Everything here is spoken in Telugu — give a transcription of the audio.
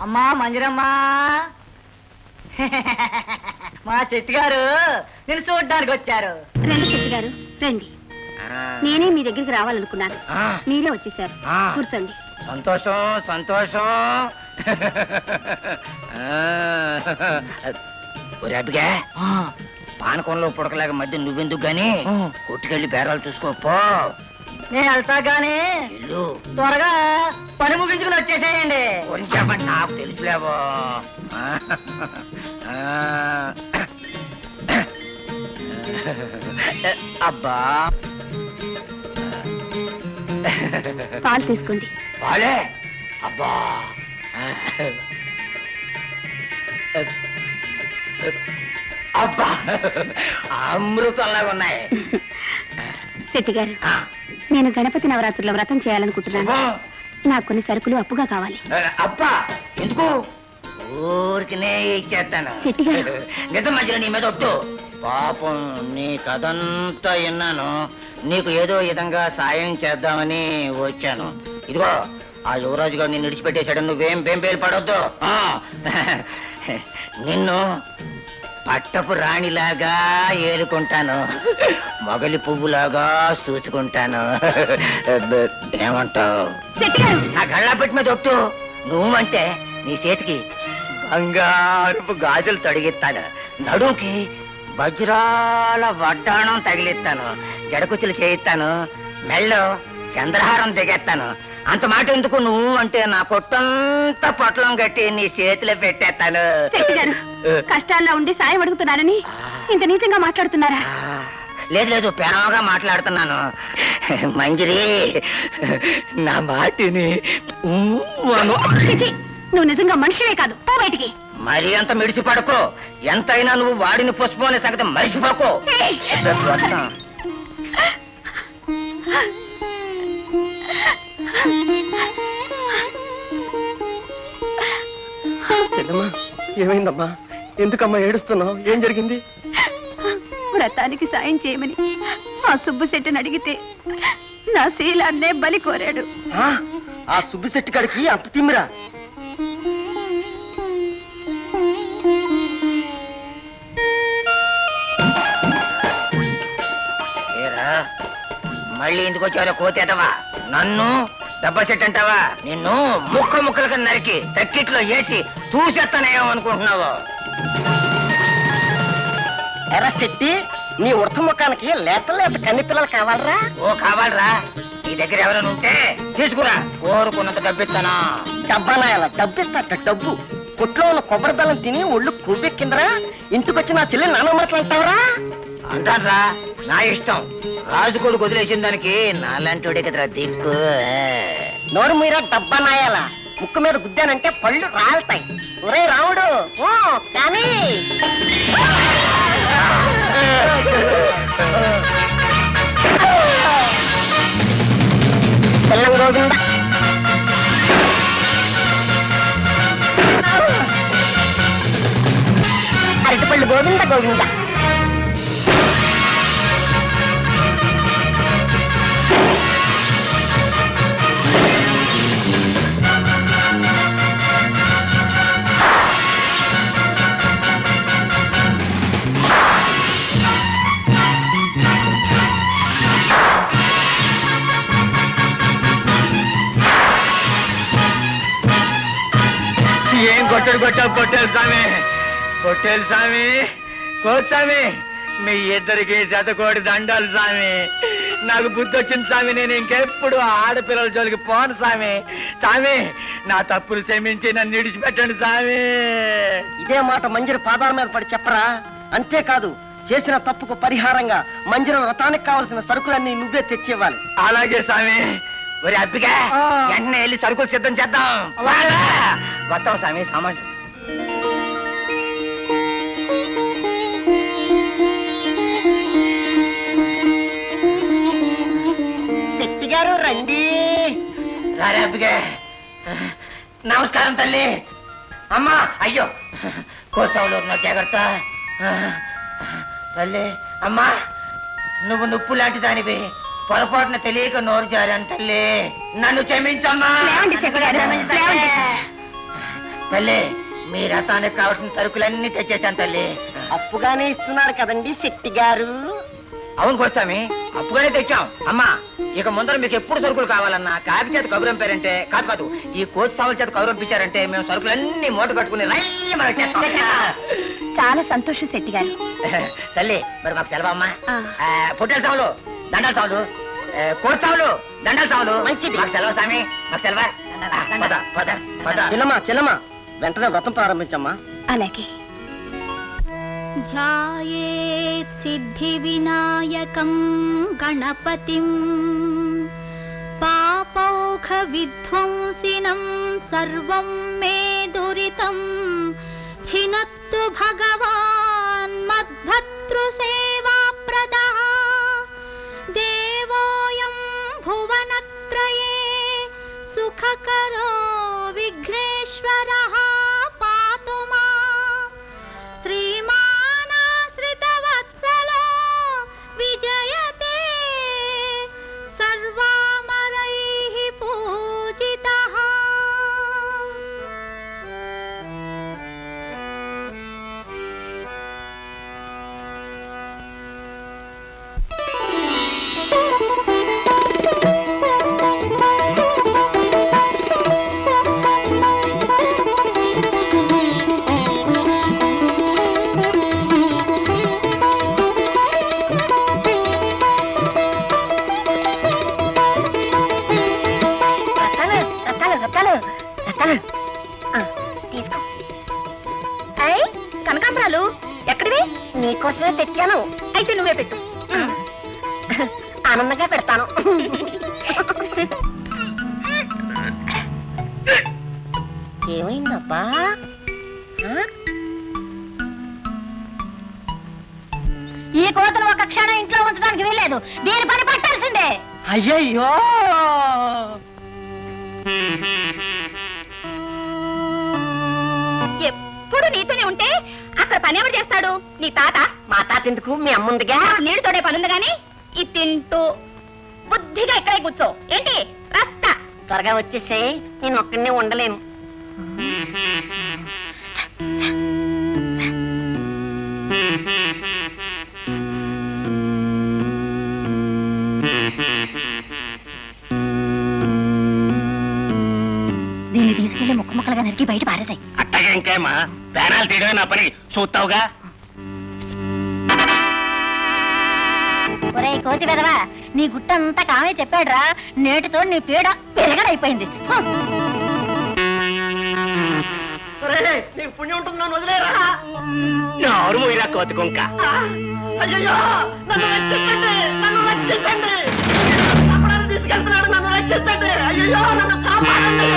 అమ్మా మంజరమ్మా. మా చెట్టు గారు నేను చూడడానికి వచ్చారు. రండి శెట్టి గారు రండి నేనే మీ దగ్గరికి రావాలనుకున్నాను. ఆ, మీరే వచ్చేసారు. ఆ. కూర్చోండి. సంతోషం సంతోషం. అబ్బిగా పానకంలో పుడకలేక మధ్య నువ్వెందుకు గాని కొట్టుకెళ్ళి బేరాలు చూసుకోపో నేను వెళ్తా గానీ త్వరగా పని ముగించుకుని వచ్చేసేయండి. కొంచెం నాకు తెలుసులేవో. అబ్బా. పాలు తీసుకోండి. బాలే అబ్బా. అబ్బా. అమృతంలాగా ఉన్నాయి. శెట్టి గారు. ఆ, నేను గణపతి నవరాత్రుల వ్రతం చేయాలనుకుంటున్నాను. నాకు కొన్ని సరుకులు అప్పుగా కావాలి. అబ్బా ఎందుకు? ఊరికినే ఇచ్చేస్తాను. శెట్టి గారు. నిజం మధ్యలో నీ మీద ఒట్టు. పాపం నీ కథంతా విన్నాను. నీకు ఏదో విధంగా సాయం చేద్దామని వచ్చాను. ఇదిగో ఆ యువరాజు గారు నిన్ను విడిచిపెట్టేశాడు. నువ్వేం బేంబేలు పడొద్దు. ఆ. నిన్ను పట్టపు రాణిలాగా ఏలుకుంటాను. మొగలి పువ్వులాగా చూసుకుంటాను. ఏమంటావు? నా గళ్ళ పెట్టి మీద ఒట్టు నువ్వంటే నీ చేతికి బంగారపు గాజులు తొడిగిస్తాను. నడుముకి వజ్రాల వడ్డాణం తగిలిస్తాను. జడకుచ్చులు చేయిస్తాను. మెళ్ళో చంద్రహారం దిగేస్తాను. అంత మాట ఎందుకు నువ్వు అంటే నా కొట్టంతా పొట్లం కట్టి నీ చేతిలో పెట్టేస్తాను. గారు కష్టాల్లో ఉండి సాయం అడుగుతున్నానని ఇంత నీచంగా మాట్లాడుతున్నారా? లేదు లేదు ప్రేమగా మాట్లాడుతున్నాను. మంజిరి నా మాటిని నువ్వు నిజంగా మనిషివే కాదు. పో బయటికి. మరి అంత మిడిచి పడుకో. ఎంతైనా నువ్వు వాడిని పుష్పం అనే సంగతి మరిచిపోకో. చెల్లమ్మా ఏమైందమ్మా? ఎందుకమ్మా ఏడుస్తున్నావు? ఏం జరిగింది? వ్రతానికి సాయం చేయమని ఆ సుబ్బు శెట్టిని అడిగితే నా శీలాన్నే బలి కోరాడు. ఆ, ఆ సుబ్బిశెట్టి గారికి అంత తిమ్మిరా? ఏరా మళ్ళీ ఎందుకు వచ్చారో కోతేటవా? నన్ను చెట్టు అంటావా నిన్ను ముక్క ముక్కలుగా నరికి తక్కిట్లో వేసి తూసేస్తానేమో అనుకుంటున్నావు. ఎరా శెట్టి నీ ఉడత ముఖానికి లేత లేత కన్ని పిల్లలు కావాలరా? ఓ కావాలరా. నీ దగ్గర ఎవరైనా ఉంటే తీసుకురా. కోరుకున్నంత డబ్బిస్తానా? డబ్బానాయాల డబ్బిస్తాట డబ్బు. కొట్లో ఉన్న కొబ్బరి బెల్లం తిని ఒళ్ళు కొవ్వెక్కిందరా. ఇంటికొచ్చి నా చెల్లి నాన్న మాటలు అంటావరా? అంటారా నా ఇష్టం. రాజు వదిలేసిన దానికి నాలాంటి కదరా దిక్కు. నోరు మీరా డబ్బా నాయాల? ముక్కు మీద గుద్దానంటే పళ్ళు రాలుతాయి. ఒరే రాముడు ఓ కానీ. బెల్లం గోవింద. అరటిపళ్ళు గోవింద గోవిందా. కొట్టడు కొట్టావు కొట్టేలు స్వామి. కొట్టేలు స్వామి కోస్వామి మీ ఇద్దరికి జతకోడి దండాలు స్వామి. నాకు బుద్ధి వచ్చింది స్వామి నేను ఇంకెప్పుడు ఆడపిల్లల జోలికి పోను స్వామి. స్వామి నా తప్పులు క్షమించి నన్ను విడిచిపెట్టండి స్వామి. ఇదే మాట మంజరి పాదాల మీద పడి చెప్పరా? అంతేకాదు చేసిన తప్పుకు పరిహారంగా మంజరి వ్రతానికి కావలసిన సరుకులన్నీ నువ్వే తెచ్చివ్వాలి. అలాగే స్వామి. ఒరే అబ్బిగా. వెంటనే వెళ్ళి సరుకులు సిద్ధం చేద్దాం. వస్తాం స్వామి సామాన్ అబ్బిగా. నమస్కారం తల్లి. అమ్మా అయ్యో. కోసంలో ఉన్న జాగ్రత్త. తల్లి అమ్మా నువ్వు నుప్పు లాంటి దానివి. పొరపాటున తెలియక నోరు జారాను తల్లి. నన్ను క్షమించమ్మా. తల్లి మీ రథానికి కావాల్సిన సరుకులన్నీ తెచ్చేసాను తల్లి. అప్పుగానే ఇస్తున్నారు కదండి శెట్టి గారు. అవును కోస్తామి అప్పుగానే తెచ్చాం. అమ్మా ఇక ముందర మీకు ఎప్పుడు సరుకులు కావాలన్నా కాకి చేత కబురంపారంటే కాదు కాదు ఈ కోచ్ సాముల చేత కబురంపించారంటే మేము సరుకులన్నీ మూట కట్టుకుని రైలు మన వచ్చేస్తాం చాలా సంతోషం శెట్టి గారు. తల్లి మరి మాకు సెలవమ్మా ఆ. పొట్టెల సాములు దండాల సాములు కోచ్ సాములు దండాల సాములు మంచిది. మాకు సెలవు స్వామి? మాకు సెలవా? పద పద పద. చెల్లమ్మా చెల్లమ్మా వెంటనే వ్రతం ప్రారంభించమ్మా. అలాగే. ध्यायेत् सिद्धिविनायकं गणपतिं। पापौखविध्वंसिनं सर्वं मे दुरितं। छिनत्तु भगवान् मद्भर्तृसेवाप्रदः देवोऽयं भुवनत्रये सुखकरो विघ्नेश्वरः నీకోసమే తెచ్చాను. అయితే నువ్వే పెట్టు. ఆనందంగా పెడతాను. ఏమైందబ్బా? ఈ కోతను ఒక క్షణం ఇంట్లో ఉంచడానికి వీల్లేదు. దీని పని పట్టాల్సిందే. అయ్యయ్యో! ఎందుకు మీ అమ్ముందిగా నీళ్ళు తోడే పనుంది గాని? ఇది తింటూ బుద్ధిగా ఇక్కడే కూర్చో. ఏంటి? రస్తా త్వరగా వచ్చేసే నేను ఒక్కడనే ఉండలేను. దీన్ని తీసుకెళ్ళి ముక్క ముక్కలుగా నరికి బయట పారేసాయి అట్టగా ఇంకేమా ప్రాణాలు తీయడమే నా పని. చూస్తావుగా? ఒరే కోతి వెదవా నీ గుట్టంతా కామే చెప్పాడురా నేటితో నీ పీడ పెరగడైపోయింది. పుణ్యం ఉంటుంది నన్ను వదిలేరా? నోరు మూయిరా కోతి కుంక. అయ్యయ్యో నన్ను రక్షించండి నన్ను రక్షించండి. తప్పడానికి తీసుకెళ్తున్నాడు నన్ను రక్షించండి. అయ్యయ్యో నన్ను కాపాడండి.